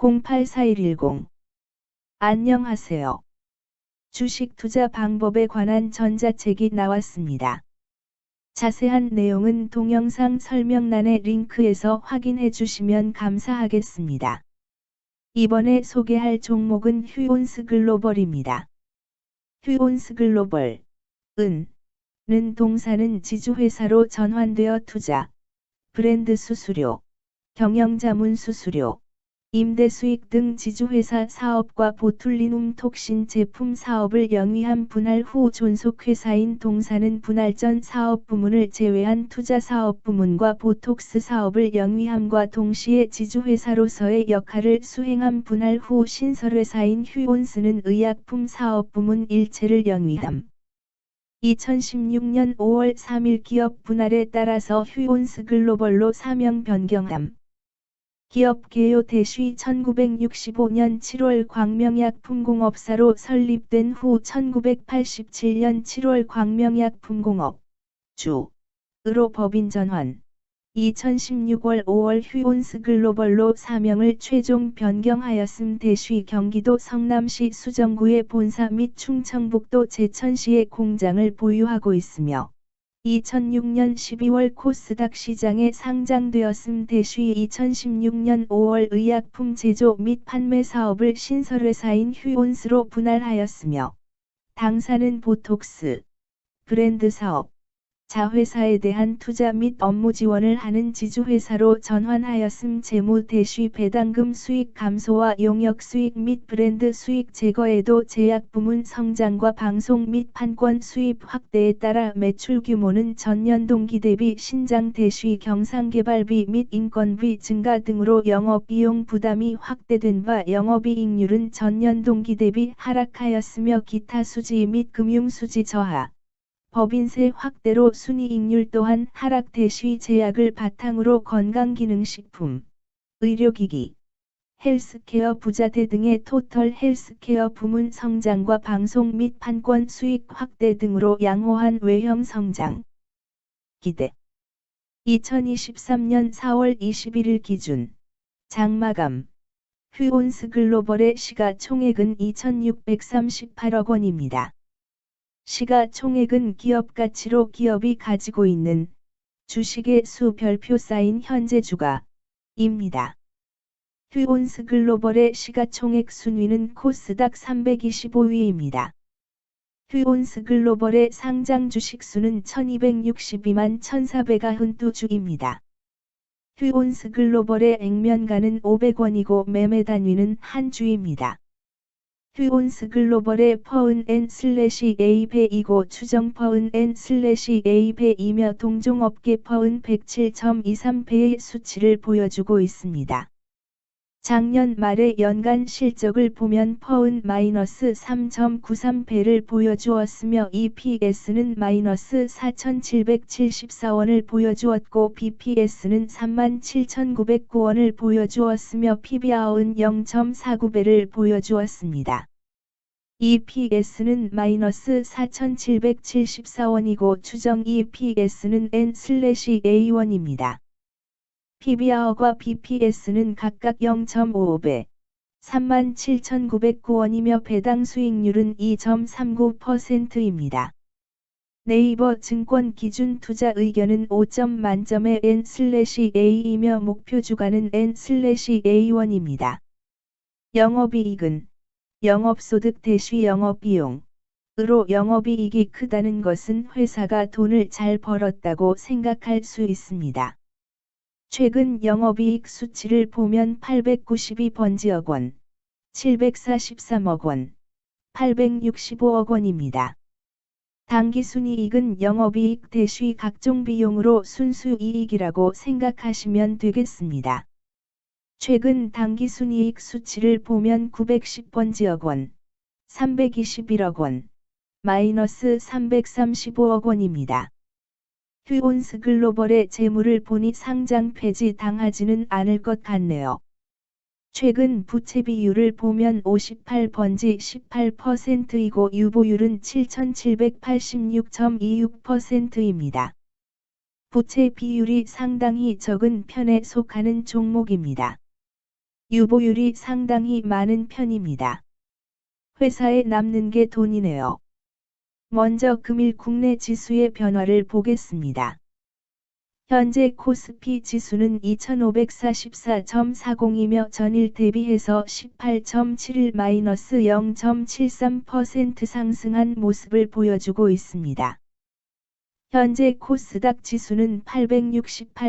084110 안녕하세요. 주식 투자 방법에 관한 전자책이 나왔습니다. 자세한 내용은 동영상 설명란의 링크에서 확인해 주시면 감사하겠습니다. 이번에 소개할 종목은 휴온스 글로벌입니다. 휴온스 글로벌, 은, 는 동사는 지주회사로 전환되어 투자, 브랜드 수수료, 경영자문 수수료, 임대 수익 등 지주회사 사업과 보툴리눔 톡신 제품 사업을 영위한 분할 후 존속회사인 동사는 분할 전 사업 부문을 제외한 투자 사업 부문과 보톡스 사업을 영위함과 동시에 지주회사로서의 역할을 수행한 분할 후 신설회사인 휴온스는 의약품 사업 부문 일체를 영위함. 2016년 5월 3일 기업 분할에 따라서 휴온스 글로벌로 사명 변경함. 기업 개요 대쉬 1965년 7월 광명약품공업사로 설립된 후 1987년 7월 광명약품공업 주으로 법인 전환 2016월 5월 휴온스 글로벌로 사명을 최종 변경하였음 대쉬 경기도 성남시 수정구의 본사 및 충청북도 제천시의 공장을 보유하고 있으며 2006년 12월 코스닥 시장에 상장되었음 대쉬 2016년 5월 의약품 제조 및 판매 사업을 신설회사인 휴온스로 분할하였으며 당사는 보톡스 브랜드 사업 자회사에 대한 투자 및 업무 지원을 하는 지주회사로 전환하였음 재무 대쉬 배당금 수익 감소와 용역 수익 및 브랜드 수익 제거에도 제약 부문 성장과 방송 및 판권 수입 확대에 따라 매출 규모는 전년 동기 대비 신장 대쉬 경상개발비 및 인건비 증가 등으로 영업 비용 부담이 확대된 바 영업이익률은 전년 동기 대비 하락하였으며 기타 수지 및 금융 수지 저하 법인세 확대로 순이익률 또한 하락 대시 제약을 바탕으로 건강기능식품, 의료기기, 헬스케어 부자재 등의 토털 헬스케어 부문 성장과 방송 및 판권 수익 확대 등으로 양호한 외형 성장. 기대. 2023년 4월 21일 기준 장마감 휴온스 글로벌의 시가총액은 2638억 원입니다. 시가총액은 기업 가치로 기업이 가지고 있는 주식의 수 별표 쌓인 현재 주가입니다. 휴온스 글로벌의 시가총액 순위는 코스닥 325위입니다. 휴온스 글로벌의 상장 주식 수는 1262만 1492주입니다. 휴온스 글로벌의 액면가는 500원이고 매매 단위는 한 주입니다. 휴온스 글로벌의 퍼은 n 슬래시 a배이고 추정 퍼은 n 슬래시 a배이며 동종업계 퍼은 107.23배의 수치를 보여주고 있습니다. 작년 말의 연간 실적을 보면 퍼은 마이너스 3.93배를 보여주었으며 EPS는 마이너스 4,774원을 보여주었고 BPS는 37,909원을 보여주었으며 PBR은 0.49배를 보여주었습니다. EPS는 마이너스 4,774원이고 추정 EPS는 N/A1입니다. PBR과 BPS는 각각 0.55배, 37,909원이며 배당 수익률은 2.39%입니다. 네이버 증권 기준 투자 의견은 5점 만점의 N/A이며 목표 주가는 N/A1입니다. 영업이익은 영업소득 대시 영업비용 으로 영업이익이 크다는 것은 회사가 돈을 잘 벌었다고 생각할 수 있습니다. 최근 영업이익 수치를 보면 892번지억 원, 743억 원, 865억 원입니다. 당기순이익은 영업이익 대시 각종 비용으로 순수이익이라고 생각하시면 되겠습니다. 최근 당기순이익 수치를 보면 910번지억 원, 321억 원, 마이너스 335억 원입니다. 휴온스 글로벌의 재물을 보니 상장 폐지 당하지는 않을 것 같네요. 최근 부채 비율을 보면 58번지 18%이고 유보율은 7786.26%입니다. 부채 비율이 상당히 적은 편에 속하는 종목입니다. 유보율이 상당히 많은 편입니다. 회사에 남는 게 돈이네요. 먼저 금일 국내 지수의 변화를 보겠습니다. 현재 코스피 지수는 2544.40이며 전일 대비해서 18.71-0.73% 상승한 모습을 보여주고 있습니다. 현재 코스닥 지수는 868